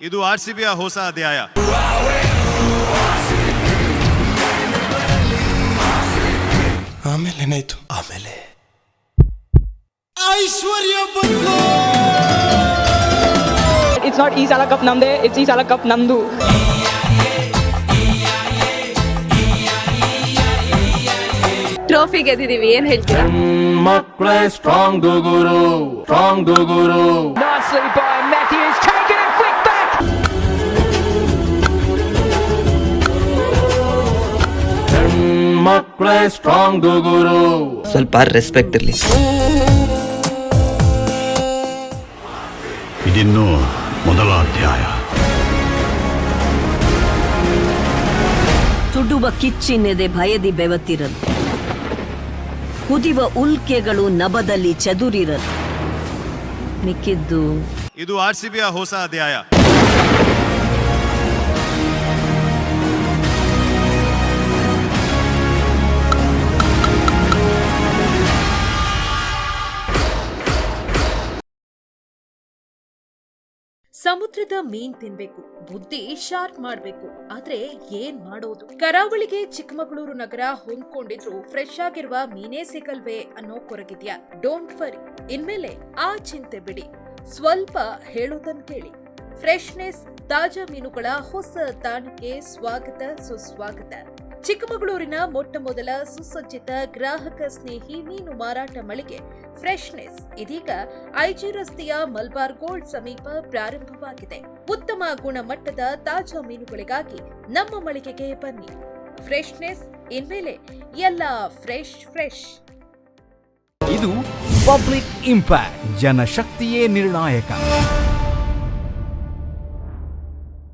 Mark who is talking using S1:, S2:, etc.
S1: ಇದು R C ಬಿಯ ಹೊಸ ಅಧ್ಯಾಯ.
S2: ಆಮೇಲೆ ಏನಾಯ್ತು?
S3: ಆಮೇಲೆ.
S2: ಐಶ್ವರ್ಯ
S4: ಇಟ್ಸ್ ನಾಟ್ ಈ ಸಲ ಕಪ್ ನಮ್ದೇ ಇಟ್ಸ್ ಈ ಸಲ ಕಪ್ ನಮ್ದು
S5: ಟ್ರೋಫಿ ಗೆದ್ದಿದೀವಿ ಏನ್ ಹೇಳ್ತೀರಾ?
S3: ಮಕ್ಕಳೇ ಸ್ಟ್ರಾಂಗ್ ಗುರು ಸ್ಟ್ರಾಂಗ್ ಗುರು ಮಕ್ಕಳೇ ಸ್ಟ್ರಾಂಗ್ ಗುರು.
S6: ಸ್ವಲ್ಪ ರೆಸ್ಪೆಕ್ಟ್ ಇರಲಿ.
S7: ಇದಿನ್ನು ಮೊದಲ ಅಧ್ಯಾಯ.
S8: ಸುಡುವ ಕಿಚ್ಚಿನೆದೆ ಭಯದಿ ಬೆವತಿರದು ಕುದಿವ ಉಲ್ಕೆಗಳು ನಭದಲ್ಲಿ ಚದುರಿರದು. ಮಿಕ್ಕಿದ್ದು
S1: ಇದು ಆರ್ ಸಿ ಬಿಯ ಹೊಸ ಅಧ್ಯಾಯ.
S9: ಸಮುದ್ರದ ಮೀನ್ ತಿನ್ಬೇಕು, ಬುದ್ಧಿ ಶಾರ್ಪ್ ಮಾಡ್ಬೇಕು, ಆದ್ರೆ ಏನ್ ಮಾಡೋದು? ಕರಾವಳಿಗೆ ಚಿಕ್ಕಮಗಳೂರು ನಗರ ಹೊಂದ್ಕೊಂಡಿದ್ರು ಫ್ರೆಶ್ ಆಗಿರುವ ಮೀನೇ ಸಿಗಲ್ವೇ ಅನ್ನೋ ಕೊರಗಿದ್ಯಾ? ಡೋಂಟ್ ವರಿ ಇನ್ಮೇಲೆ ಆ ಚಿಂತೆ ಬಿಡಿ. ಸ್ವಲ್ಪ ಹೇಳೋದನ್ ಕೇಳಿ. ಫ್ರೆಶ್ನೆಸ್ ತಾಜಾ ಮೀನುಗಳ ಹೊಸ ತಾಣಕ್ಕೆ ಸ್ವಾಗತ, ಸುಸ್ವಾಗತ. ಚಿಕ್ಕಮಗಳೂರಿನ ಮೊಟ್ಟ ಮೊದಲ ಸುಸಜ್ಜಿತ ಗ್ರಾಹಕ ಸ್ನೇಹಿ ಮೀನು ಮಾರಾಟ ಮಳಿಗೆ ಫ್ರೆಶ್ನೆಸ್ ಇದೀಗ ಐಜಿ ರಸ್ತೆಯ ಮಲ್ಬಾರ್ ಗೋಲ್ಡ್ ಸಮೀಪ ಪ್ರಾರಂಭವಾಗಿದೆ. ಉತ್ತಮ ಗುಣಮಟ್ಟದ ತಾಜಾ ಮೀನುಗಳಿಗಾಗಿ ನಮ್ಮ ಮಳಿಗೆಗೆ ಬನ್ನಿ. ಫ್ರೆಶ್ನೆಸ್ ಇನ್ಮೇಲೆ ಎಲ್ಲ ಫ್ರೆಶ್ ಫ್ರೆಶ್.
S10: ಇದು ಪಬ್ಲಿಕ್ ಇಂಪ್ಯಾಕ್ಟ್, ಜನಶಕ್ತಿಯೇ ನಿರ್ಣಾಯಕ.